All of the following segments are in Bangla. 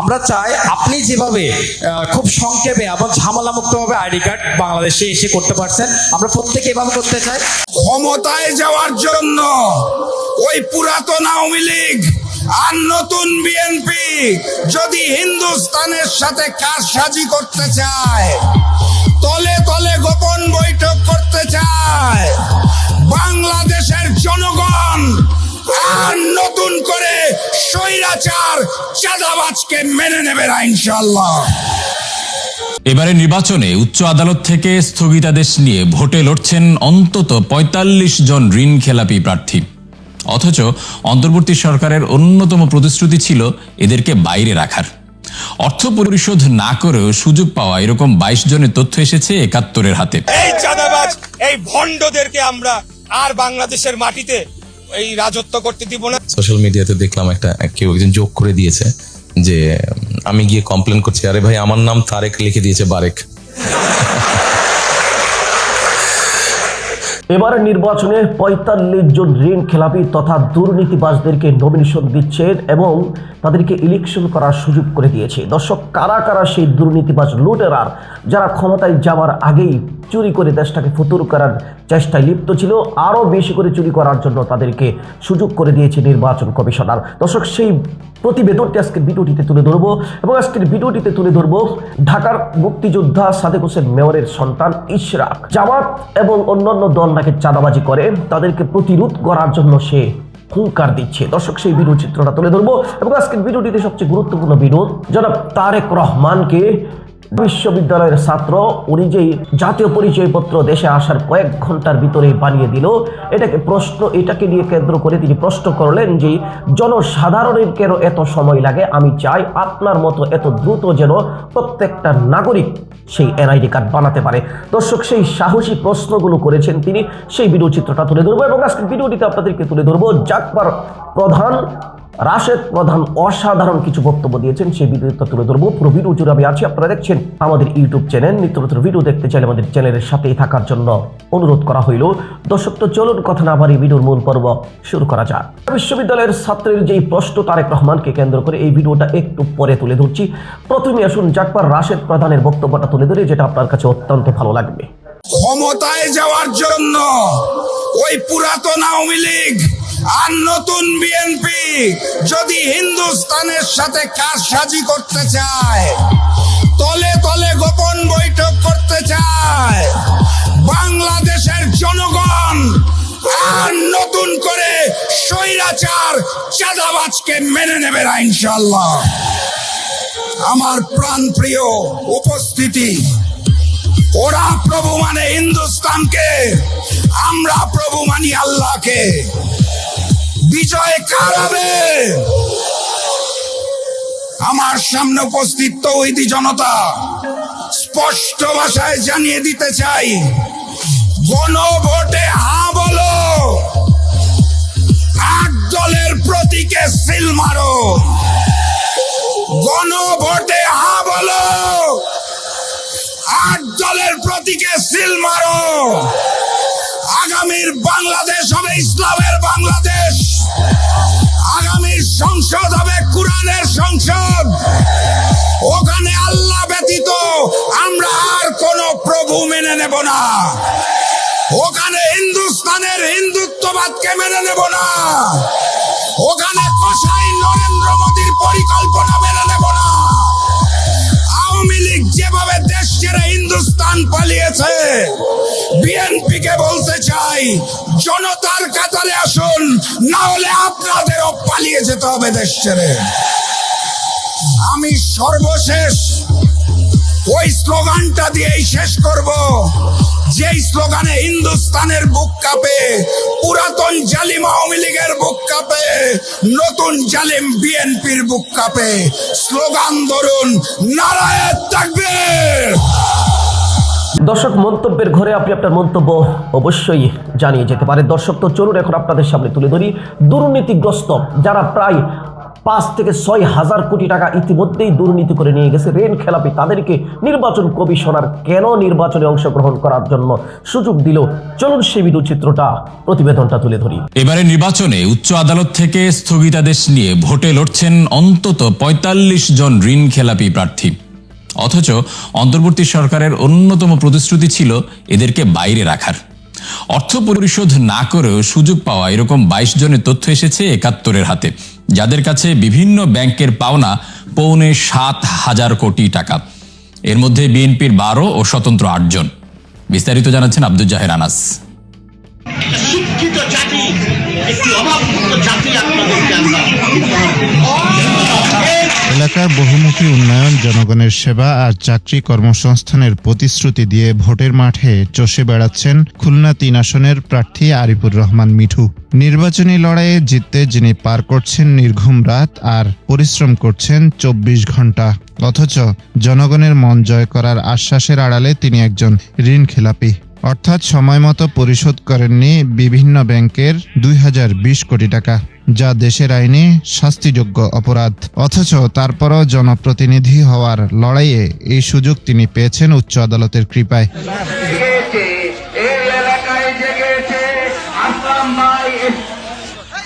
আমরা চাই আপনি যেভাবে খুব সংক্ষেপে এবং ঝামেলা মুক্তভাবে আইডি কার্ড বাংলাদেশে এসে করতে পারছেন আমরা প্রত্যেকে এভাবে করতে চাই। ক্ষমতায় যাওয়ার জন্য ওই পুরাতন আওয়ামী লীগ আর নতুন বিএনপি যদি হিন্দুস্তানের সাথে কারসাজি করতে চায় স্বৈরাচার চাঁদাবাজকে মেনে নেবে না ইনশাল্লাহ এবারে নির্বাচনে উচ্চ আদালত থেকে স্থগিতাদেশ নিয়ে ভোটে লড়ছেন অন্তত ৪৫ জন ঋণ খেলাপি প্রার্থী। অথচ অন্তর্বর্তী সরকারের অন্যতম প্রতিশ্রুতি ছিল এদেরকে বাইরে রাখার। অর্থ পরিশোধ না করেও সুযোগ পাওয়া এরকম বাইশ জনের তথ্য এসেছে একাত্তরের হাতে। এই চাঁদাবাজ এই ভণ্ডদেরকে আমরা আর বাংলাদেশের মাটিতে এই রাজত্ব করতে দিব না। সোশ্যাল মিডিয়াতে দেখলাম একটা কেউ একজন যোগ করে দিয়েছে যে আমি গিয়ে কমপ্লেন করছি আরে ভাই আমার নাম তারেক লিখে দিয়েছে বারেক। এবারে নির্বাচনে পঁয়তাল্লিশ জন ঋণ খেলাপি তথা দুর্নীতিবাজদেরকে নমিনেশন দিচ্ছেন এবং তাদেরকে ইলেকশন করার সুযোগ করে দিয়েছে। দর্শক, কারা কারা সেই দুর্নীতিবাজ লুটেরার যারা ক্ষমতায় যাওয়ার আগেই চুরি করে দেশটাকে ফুতুর করার চেষ্টায় লিপ্ত ছিল, আরও বেশি করে চুরি করার জন্য তাদেরকে সুযোগ করে দিয়েছে নির্বাচন কমিশনার। দর্শক, সেই প্রতিবেদনটি আজকের ভিডিওটিতে তুলে ধরবো এবং আজকের ভিডিওটিতে তুলে ধরবো ঢাকার মুক্তিযোদ্ধা সাদেক হোসেন মেয়রের সন্তান ইশরাক। জামাত এবং অন্যান্য দল নাকি চাঁদাবাজি করে, তাদেরকে প্রতিরোধ করার জন্য সে হুঙ্কার দিচ্ছে। দর্শক, সেই ভিডিও চিত্রটা তুলে ধরবো এবং আজকের ভিডিওটিতে সবচেয়ে গুরুত্বপূর্ণ ভিডিও, জনাব তারেক রহমানকে বিশ্ববিদ্যালয়ের ছাত্র, উনি যেই জাতীয় পরিচয়পত্র দেশে আসার কয়েক ঘণ্টার ভিতরে বানিয়ে দিল, এটাকে প্রশ্ন, এটাকে নিয়ে কেন্দ্র করে তিনি প্রশ্ন করলেন যে, জনসাধারণের কেন এত সময় লাগে? আমি চাই আপনার মতো এত দ্রুত যেন প্রত্যেকটা নাগরিক সেই এনআইডি কার্ড বানাতে পারে। দর্শক, সেই সাহসী প্রশ্নগুলো করেছেন তিনি, সেই ভিডিও চিত্রটা তুলে ধরবো এবং আজকের ভিডিওটিতে আপনাদেরকে তুলে ধরবো জাকবার প্রধান রাশেদ প্রধান অসাধারণ কিছু বক্তব্য দিয়েছেন, সেই ভিডিওটা তুলে ধরবো। পুরো ভিডিও জুড়ে আমি আছি, আপনারা দেখছেন আমাদের ইউটিউব চ্যানেল নিত্য নতুন ভিডিও দেখতে চাইলে আমাদের চ্যানেলের সাথেই থাকার জন্য অনুরোধ করা হইল। দর্শক, তো চলুন কথা না বাড়ি ভিডিওর মূল পর্ব শুরু করা যাক। বিশ্ববিদ্যালয়ের ছাত্রের যেই প্রশ্ন, তারেক রহমানকে কেন্দ্র করে এই ভিডিওটা একটু পরে তুলে ধরছি। প্রথমে আসুন জাকবার রাশেদ প্রধানের বক্তব্যটা তুলে ধরে, যেটা আপনার কাছে অত্যন্ত ভালো লাগবে। ক্ষমতায় যাওয়ার জন্য ওই পুরাতন আওয়ামী লীগ আর নতুন বিএনপি যদি হিন্দুস্তানের সাথে কারসাজি করতে চায়, তলে তলে গোপন বৈঠক করতে চায়, বাংলাদেশের জনগণ আর নতুন করে স্বৈরাচার চাঁদাবাজকে মেনে নেবে না ইনশাল্লাহ আমার প্রাণ প্রিয় উপস্থিতি, ওরা প্রভু মানে হিন্দুস্তানকে, আমরা প্রভু মানি আল্লাহকে। বিজয় কার হবে? আমার সামনে উপস্থিত তৌহিদি জনতা। স্পষ্ট ভাষায় জানিয়ে দিতে চাই, গণভোটে হা বলো। আট দলের প্রতীকে সিল মারো। গণভোটে হা বলো। আট দলের প্রতীকে সিল মারো। আগামীর বাংলাদেশ হবে ইসলামের বাংলাদেশ। আগামীর সংসদ হবে কোরআনের সংসদ। ওখানে আল্লাহ ব্যতীত আমরা আর কোন প্রভু মেনে নেব না। ওখানে হিন্দুস্তানের হিন্দুত্ববাদকে মেনে নেব না। ওখানে কসাই নরেন্দ্র মোদীর পরিকল্পনা মেনে নেব না। আওয়ামী লীগ যেভাবে দেশ ছেড়ে হিন্দুস্তান পালিয়েছে বিএনপি কে বলতে চাই, জনতার কাতারে আসুন, না হলে আপনাদেরও পালিয়ে যেতে হবে দেশ ছেড়ে। আমি সর্বশেষ ওই স্লোগানটা দিয়েই শেষ করব, যেই স্লোগানে হিন্দুস্তানের বুক কাঁপে, পুরাতন জালিম আওয়ামী লীগের বুক কাঁপে, নতুন জালিম বিএনপির বুক কাঁপে। স্লোগান ধরুন, নারায়ণ থাকবে। দর্শক, মন্তব্যের ঘরে আপনি আপনার মন্তব্য অবশ্যই জানিয়ে যেতে পারে দর্শক, তো চলুন এখন আপনাদের সামনে তুলে ধরি। দুর্নীতিগ্রস্ত যারা প্রায় পাঁচ থেকে ছয় হাজার কোটি টাকা ইতিমধ্যেই দুর্নীতি করে নিয়ে গেছে, ঋণ খেলাপি, তাদেরকে নির্বাচন কমিশনার কেন নির্বাচনে অংশগ্রহণ করার জন্য সুযোগ দিল? চলুন ভিডিও চিত্রটা, প্রতিবেদনটা তুলে ধরি। এবারে নির্বাচনে উচ্চ আদালত থেকে স্থগিতাদেশ নিয়ে ভোটে লড়ছেন অন্তত ৪৫ জন ঋণ খেলাপি প্রার্থী। অথচ অন্তর্বর্তী সরকারের অন্যতম প্রতিশ্রুতি ছিল এদেরকে বাইরে রাখার। অর্থ পরিশোধ না করেও সুযোগ পাওয়া এরকম বাইশ জনের তথ্য এসেছে একাত্তরের হাতে, যাদের কাছে বিভিন্ন ব্যাংকের পাওনা পৌনে সাত হাজার কোটি টাকা। এর মধ্যে বিএনপির বারো ও স্বতন্ত্র আটজন বিস্তারিত জানাচ্ছেন আব্দুল জাহের আনাস। শিক্ষিত জাতি, একটি অভাবমুক্ত জাতি আপনাদেরকে আমরা। এলাকার বহুমুখী উন্নয়ন, জনগণের সেবা আর চাকরি কর্মসংস্থানের প্রতিশ্রুতি দিয়ে ভোটের মাঠে চষে বেড়াচ্ছেন খুলনা তিন আসনের প্রার্থী আরিফুর রহমান মিঠু। নির্বাচনী লড়াইয়ে জিততে যিনি পার করছেন নির্ঘুম রাত আর পরিশ্রম করছেন চব্বিশ ঘণ্টা অথচ জনগণের মন জয় করার আশ্বাসের আড়ালে তিনি একজন ঋণ খেলাপি। অর্থাৎ সময়মতো পরিশোধ করেননি বিভিন্ন ব্যাংকের দুই হাজার বিশ কোটি টাকা। যা দেশের আইনে শাস্তিযোগ্য অপরাধ। অথচ তারপরও জনপ্রতিনিধি হওয়ার লড়াইয়ে এই সুযোগ তিনি পেয়েছেন উচ্চ আদালতের কৃপায়।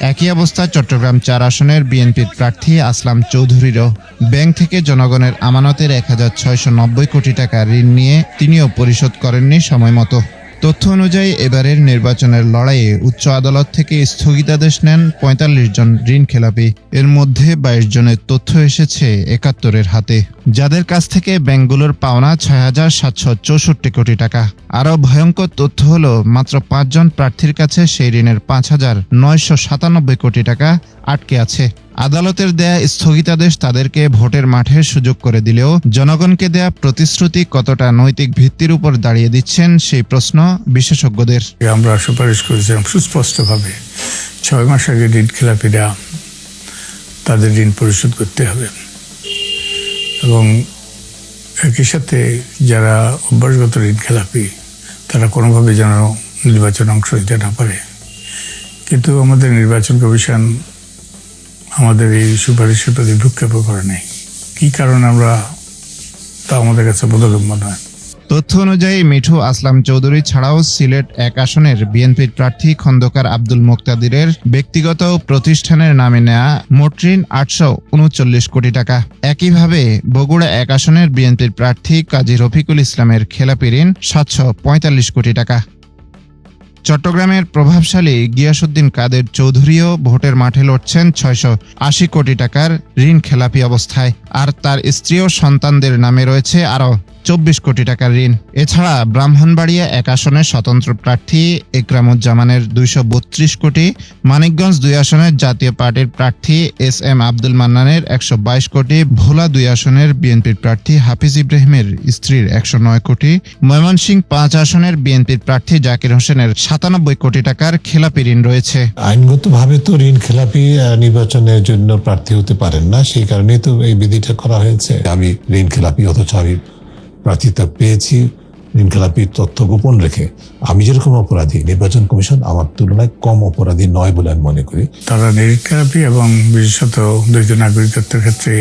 একই অবস্থা চট্টগ্রাম চার আসনের বিএনপির প্রার্থী আসলাম চৌধুরীরও। ব্যাংক থেকে জনগণের আমানতের এক হাজার ছয়শো নব্বই কোটি টাকা ঋণ নিয়ে তিনিও পরিশোধ করেননি সময়মতো। তথ্য অনুযায়ী, এবারের নির্বাচনের লড়াইয়ে উচ্চ আদালত থেকে স্থগিতাদেশ নেন পঁয়তাল্লিশ জন ঋণ খেলাপি এর মধ্যে বাইশ জনের তথ্য এসেছে একাত্তরের হাতে। যাদের কাছ থেকে ব্যাংকগুলোর পাওনা ছয় হাজার সাতশো চৌষট্টি কোটি টাকা। আরও ভয়ঙ্কর তথ্য হল, মাত্র পাঁচজন প্রার্থীর কাছে সেই ঋণের পাঁচ হাজার নয়শো সাতানব্বই কোটি টাকা আটকে আছে। আদালতের দেয়া স্থগিতাদেশ তাদেরকে ভোটের মাঠে সুযোগ করে দিলেও জনগণকে দেয়া প্রতিশ্রুতি কতটা নৈতিক ভিত্তির উপর দাঁড়িয়ে দিচ্ছেন সেই প্রশ্ন বিশেষজ্ঞদের। আমরা সুপারিশ করেছিলাম সুস্পষ্টভাবে ছয় মাস আগে ঋণ খেলাপিরা তাদের ঋণ পরিশোধ করতে হবে। এবং একই সাথে যারা অভ্যাসগত ঋণ খেলাপি, তারা কোনোভাবে যেন নির্বাচন অংশ নিতে না পারে। কিন্তু আমাদের নির্বাচন কমিশন আমাদের এই সুপারিশের প্রতি ভ্রুক্ষেপও করে নেই। কী কারণ আমরা তা আমাদের কাছে বোধগম্য নয়। তথ্য অনুযায়ী, মিঠু আসলাম চৌধুরী ছাড়াও সিলেট এক আসনের বিএনপির প্রার্থী খন্দকার আব্দুল মোক্তাদিরের ব্যক্তিগত প্রতিষ্ঠানের নামে নেয়া মোট ঋণ আটশো উনচল্লিশ কোটি টাকা। একইভাবে, বগুড়া এক আসনের বিএনপির প্রার্থী কাজী রফিকুল ইসলামের খেলাপি ঋণ সাতশো পঁয়তাল্লিশ কোটি টাকা। চট্টগ্রামের প্রভাবশালী গিয়াসুদ্দিন কাদের চৌধুরীও ভোটের মাঠে লড়ছেন ছয়শো আশি কোটি টাকার ঋণ খেলাপি অবস্থায়। আর তার স্ত্রী ও সন্তানদের নামে রয়েছে আরও চব্বিশ কোটি টাকার ঋণ। এছাড়া ব্রাহ্মণবাড়িয়া এক আসনের স্বতন্ত্র প্রার্থী একরামুজ্জামানের দুইশো বত্রিশ কোটি, মানিকগঞ্জ দুই আসনের জাতীয় পার্টির প্রার্থী এস এম আব্দুল মান্নানের একশো বাইশ কোটি, ভোলা দুই আসনের বিএনপির প্রার্থী হাফিজ ইব্রাহিমের স্ত্রীর একশো নয় কোটি, ময়মনসিংহ পাঁচ আসনের বিএনপির প্রার্থী জাকির হোসেনের সাতানব্বই কোটি টাকার খেলাপি ঋণ রয়েছে। আইনগতভাবে তো ঋণ খেলাপি নির্বাচনের জন্য প্রার্থী হতে পারেন না, সেই কারণেই তো এই বিধিটা করা হয়েছে। আমি ঋণ খেলাপি অথচ আমি প্রার্থিতা পেয়েছি ঋণ খেলাপির তথ্য গোপন রেখে। আমি যেরকম অপরাধী, নির্বাচন কমিশন আমার তুলনায় কম অপরাধী নয় বলে আমি মনে করি। তারা নিরীক্ষাপী এবং বিশেষত দ্বৈত নাগরিকত্বের ক্ষেত্রে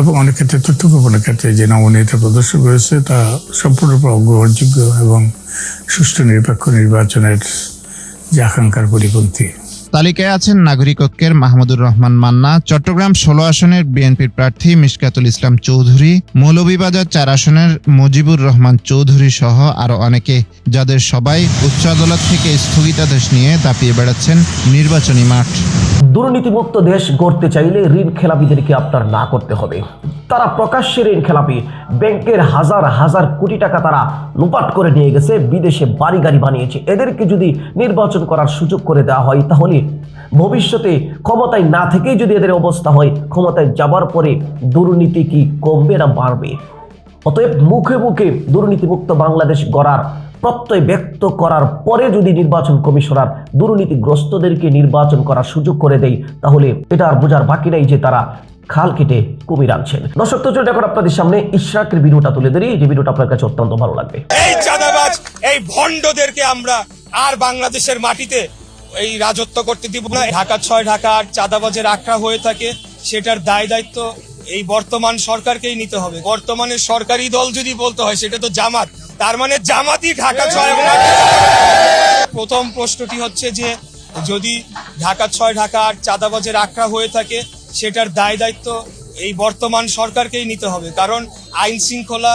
এবং অনেক ক্ষেত্রে তথ্য গোপনের ক্ষেত্রে যে নমনীয়তা প্রদর্শন করেছে তা সম্পূর্ণরূপে অগ্রহণযোগ্য এবং সুষ্ঠু নিরপেক্ষ নির্বাচনের যে আকাঙ্ক্ষার পরিপন্থী। তালিকায় আছেন নাগরিকত্বের মাহমুদুর রহমান মান্না, চট্টগ্রাম ষোলো আসনের বিএনপির প্রার্থী মিশকাতুল ইসলাম চৌধুরী, মৌলভীবাজার চার আসনের মুজিবুর রহমান চৌধুরী সহ আরও অনেকে, যাদের সবাই উচ্চ আদালত থেকে স্থগিতাদেশ নিয়ে দাপিয়ে বেড়াচ্ছেন নির্বাচনী মাঠ। দুর্নীতিমুক্ত দেশ গড়তে চাইলে ঋণ খেলাপিদেরকে আপনার না করতে হবে। তারা প্রকাশ্যে ঋণ খেলাপি ব্যাংকের হাজার হাজার কোটি টাকা তারা লুপাট করে নিয়ে গেছে, বিদেশে বাড়ি গাড়ি বানিয়েছে। এদেরকে যদি নির্বাচন করার সুযোগ করে দেওয়া হয়, তাহলে ভবিষ্যতে ক্ষমতায় না থেকেই যদি এদের অবস্থা হয়, ক্ষমতায় যাবার পরে দুর্নীতি কি কমবে না বাড়বে? অতএব মুখে মুখে দুর্নীতিমুক্ত বাংলাদেশ গড়ার, প্রত্যয় ব্যক্ত করার পরে যদি নির্বাচন কমিশনার দুর্নীতিগ্রস্তদেরকে নির্বাচন করার সুযোগ করে দেয়, তাহলে এটা আর বোঝার বাকি নেই যে তারা খাল কেটে কুমির আনছেন। দর্শক, তো চলুন এখন আপনাদের সামনে ইশরাকের ভিডিওটা তুলে ধরি। যে ভিডিওটা আপনার কাছে অত্যন্ত ভালো লাগবে। এই চাঁদাবাজ, এই ভণ্ডদেরকে আমরা আর বাংলাদেশের মাটিতে এই রাজত্ব করতে দিব না। ঢাকা ছয় ঢাকা আট চাঁদাবাজের আখড়া হয়ে থাকে, সেটার দায় দায়িত্ব এই বর্তমান সরকারকেই নিতে হবে। বর্তমানে সরকারি দল যদি বলতে হয়, সেটা তো জামাত। তার মানে জামাতই ঢাকা ছয় প্রথম প্রশ্নটি হচ্ছে যে, যদি ঢাকা ছয় ঢাকা আট চাঁদাবাজের আখড়া হয়ে থাকে সেটার দায় দায়িত্ব এই বর্তমান সরকারকেই নিতে হবে। কারণ আইন শৃঙ্খলা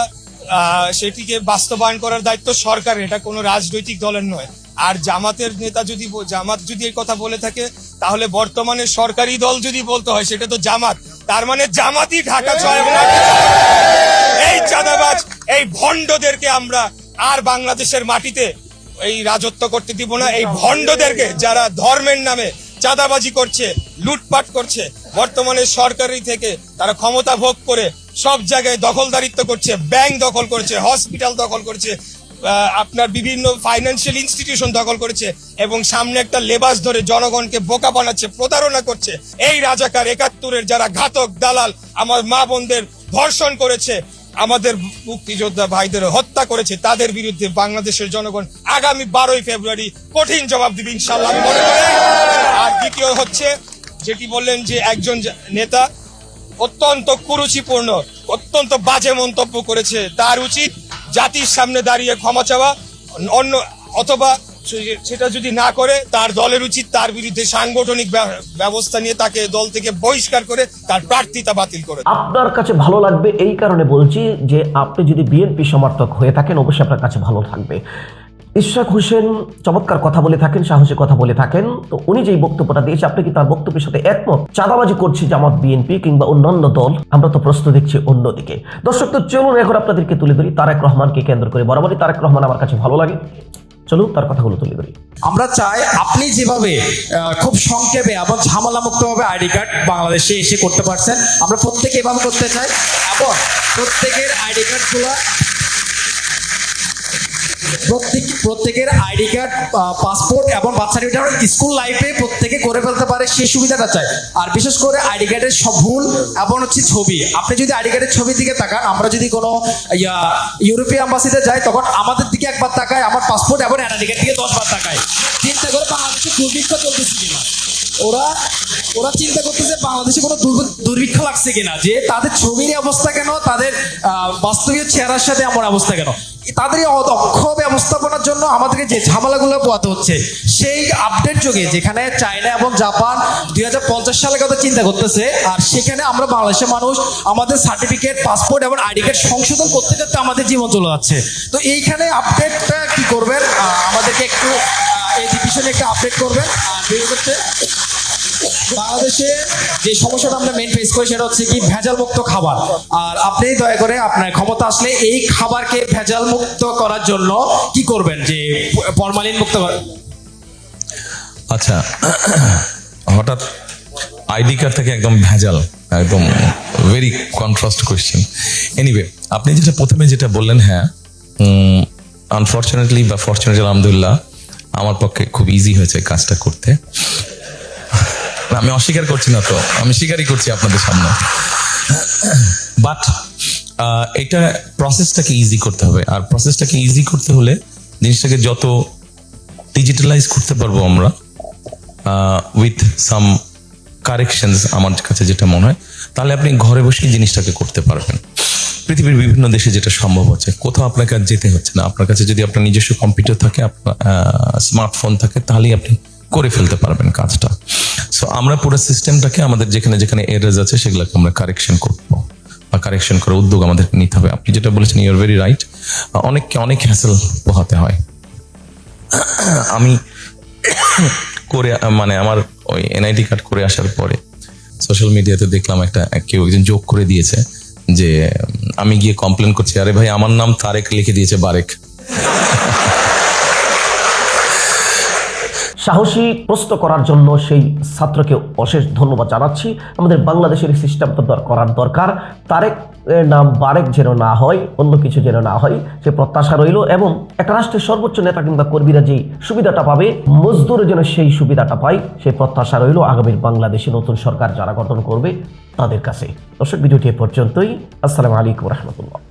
সেটিকে বাস্তবায়ন করার দায়িত্ব সরকারের, এটা কোনো রাজনৈতিক দলের নয়। আর জামাতের নেতা যদি জামাত যদি এই কথা বলে থাকে, তাহলে বর্তমানে সরকারি দল যদি বলতে হয়, সেটা তো জামাত। তার মানে জামাতই ঢাকা ছয় এই চাঁদাবাজ, এই ভণ্ডদেরকে আমরা আর বাংলাদেশের মাটিতে এই রাজত্ব করতে দিব না। এই ভণ্ডদেরকে যারা ধর্মের নামে চাঁদাবাজি করছে, লুটপাট করছে। বর্তমানে সরকারি থেকে তারা ক্ষমতা ভোগ করে সব জায়গায় দখলদারিত্ব করছে, ব্যাংক দখল করছে, হসপিটাল দখল করছে আপনার বিভিন্ন ফাইন্যান্সিয়াল ইনস্টিটিউশন দখল করেছে এবং সামনে একটা লেবাস ধরে জনগণকে বোকা বানাচ্ছে, প্রতারণা করছে। এই রাজাকার একাত্তরের যারা ঘাতক, দালাল, আমার মা বোনদের ধর্ষণ করেছে, আমাদের মুক্তিযোদ্ধা ভাইদের হত্যা করেছে, তাদের বিরুদ্ধে বাংলাদেশের জনগণ আগামী বারোই ফেব্রুয়ারি কঠিন জবাব দিবে ইনশাল্লাহ আর দ্বিতীয় হচ্ছে যেটি বললেন যে একজন নেতা অত্যন্ত কুরুচিপূর্ণ, অত্যন্ত বাজে মন্তব্য করেছে। তার উচিত জাতির সামনে দাঁড়িয়ে ক্ষমা চাওয়া, অন্য অথবা সেটা যদি না করে, তার দলের উচিত তার বিরুদ্ধে সাংগঠনিক ব্যবস্থা নিয়ে তাকে দল থেকে বহিষ্কার করে তার প্রার্থিতা বাতিল করে। আপনার কাছে ভালো লাগবে এই কারণে বলছি যে আপনি যদি বিএনপি সমর্থক হয়ে থাকেন, অবশ্যই আপনার কাছে ভালো থাকবে। ইশরাক হোসেন চমৎকার কথা বলে থাকেন, সাহসী কথা বলে থাকেন। তো উনি যেই বক্তব্যটা দিয়েছে, আপনি কি তার বক্তব্যের সাথে একমত? চাঁদাবাজি করছে জামাত বিএনপি কিংবা অন্যান্য দল, আমরা তো প্রশ্ন দেখছি অন্যদিকে। দর্শক, তো চলুন এখন আপনাদেরকে তুলে ধরি তারেক রহমানকে কেন্দ্র করে। বরাবরই তারেক রহমান আমার কাছে ভালো লাগে। চলুন তার কথাগুলো তুলে ধরি। আমরা চাই আপনি যেভাবে খুব সংক্ষেপে এবং ঝামেলা মুক্তভাবে আইডি কার্ড বাংলাদেশে এসে করতে পারছেন, আমরা প্রত্যেকে এভাবে করতে চাই। এবং প্রত্যেকের আইডি কার্ডগুলো প্রত্যেক, প্রত্যেকের আইডি কার্ড পাসপোর্ট এবং বার্থ সার্টিফিকেট স্কুল লাইফে প্রত্যেকে করে ফেলতে পারে সেই সুবিধাটা চাই। আর বিশেষ করে আইডি কার্ডের সব ভুল এবং হচ্ছে ছবি। আপনি যদি আইডি কার্ডের ছবির দিকে তাকান, আমরা যদি কোনো ইউরোপীয় অ্যাম্বাসিতে যাই, তখন আমাদের দিকে একবার তাকায়, আমার পাসপোর্ট এবং আইডি কার্ড দিকে দশবার তাকায়। চিন্তা করে বাংলাদেশে দুর্ভিক্ষ চলতেছে কিনা? ওরা ওরা চিন্তা করতেছে বাংলাদেশে কোনো দুর্ভ- দুর্ভিক্ষ লাগছে কিনা? যে তাদের ছবির অবস্থা কেন? তাদের আহ, বাস্তবিক চেহারার সাথে আমার অবস্থা কেন? তাদের অদক্ষ ব্যবস্থাপনার জন্য আমাদেরকে যে ঝামেলাগুলো পোয়াতে হচ্ছে সেই আপডেট যুগে যেখানে চায়না এবং জাপান দুই হাজার পঞ্চাশ সালের কথা চিন্তা করতেছে আর সেখানে আমরা বাংলাদেশের মানুষ আমাদের সার্টিফিকেট পাসপোর্ট এবং আইডি কার্ড সংশোধন করতে করতে আমাদের জীবন চলে যাচ্ছে। তো এইখানে আপডেটটা কি করবেন? আমাদেরকে একটু সেটা হচ্ছে কি ভেজাল মুক্ত খাবার। আর দয়া করে আপনার ক্ষমতা আসলে এই খাবারকে ভেজাল মুক্ত করার জন্য কি করবেন? যে আচ্ছা হঠাৎ আইডি কার্ড থেকে একদম ভেজাল, একদম ভেরি কন্ট্রাস্ট কোয়েশ্চেন এনিওয়ে আপনি যেটা প্রথমে যেটা বললেন হ্যাঁ আনফর্চুনেটলি বা ফর্চুনেটলি আলহামদুলিল্লাহ আমার পক্ষে খুব ইজি হয়েছে কাজটা করতে। আমি অস্বীকার করছি না তো, আমি স্বীকারই করছি আপনাদের সামনে। বাট এটা প্রসেসটাকে ইজি করতে হবে। আর প্রসেসটাকে ইজি করতে হলে জিনিসটাকে যত ডিজিটালাইজ করতে পারব আমরা উইথ সাম কারেকশনস আমার কাছে যেটা মনে হয়, তাহলে আপনি ঘরে বসেই জিনিসটাকে করতে পারবেন। পৃথিবীর বিভিন্ন দেশে যেটা সম্ভব হচ্ছে, কোথাও আপনাকে আর যেতে হচ্ছে না। আপনার কাছে যদি আপনার নিজস্ব কম্পিউটার থাকে স্মার্টফোন থাকে, তাহলেই আপনি করে ফেলতে পারবেন কাজটা। সো আমরা পুরো সিস্টেমটাকে আমাদের যেখানে যেখানে এরাজ আছে, সেগুলোকে আমরা কারেকশন করব। বা কারেকশন করার উদ্যোগ আমাদের নিতে হবে। আপনি যেটা বলেছেন ইউর ভেরি রাইট অনেককে, অনেক হ্যাসেল পোহাতে হয়। আমি করে মানে আমার ওই এনআইডি কার্ড করে আসার পরে সোশ্যাল মিডিয়াতে দেখলাম একটা, কেউ একজন যোগ করে দিয়েছে যে আমি গিয়ে কমপ্লেন করছি আরে ভাই আমার নাম তারেক লিখে দিয়েছে বারেক। সাহসী প্রস্ত করার জন্য সেই ছাত্রকে অশেষ ধন্যবাদ জানাচ্ছি। আমাদের বাংলাদেশের সিস্টেমটা দর- করার দরকার। তারেক নাম বারেক যেন না হয়, অন্য কিছু যেন না হয়, সে প্রত্যাশা রইল এবং একটা রাষ্ট্রের সর্বোচ্চ নেতা কিংবা কর্মীরা যেই সুবিধাটা পাবে, মজদুর যেন সেই সুবিধাটা পায় সেই প্রত্যাশা রইল আগামীর বাংলাদেশে নতুন সরকার যারা গঠন করবে তাদের কাছে। দর্শক, ভিডিওটি এ পর্যন্তই। আসসালামু আলাইকুম রহমতুল্লাহ।